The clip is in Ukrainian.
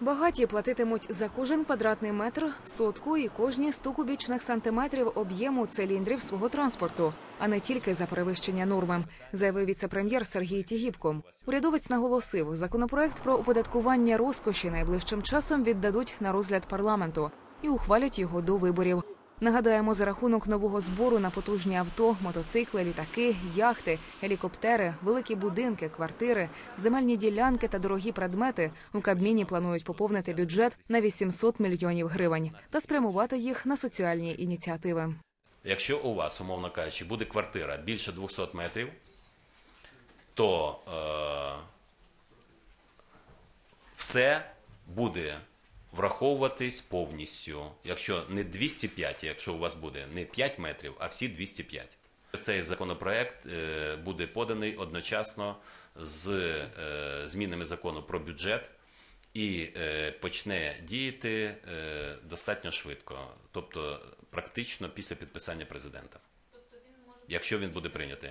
Багаті платитимуть за кожен квадратний метр сотку і кожні 100 кубічних сантиметрів об'єму циліндрів свого транспорту, а не тільки за перевищення норми, заявив віце-прем'єр Сергій Тігіпко. Урядовець наголосив, законопроект про оподаткування розкоші найближчим часом віддадуть на розгляд парламенту і ухвалять його до виборів. Нагадаємо, за рахунок нового збору на потужні авто, мотоцикли, літаки, яхти, гелікоптери, великі будинки, квартири, земельні ділянки та дорогі предмети у Кабміні планують поповнити бюджет на 800 мільйонів гривень та спрямувати їх на соціальні ініціативи. Якщо у вас, умовно кажучи, буде квартира більше 200 метрів, то е, все буде враховуватись повністю. Якщо не 205, якщо у вас буде не 5 метрів, а всі 205. Цей законопроект е, буде поданий одночасно з е, змінами закону про бюджет і е, почне діяти достатньо швидко, тобто практично після підписання президента, якщо він буде прийнятий.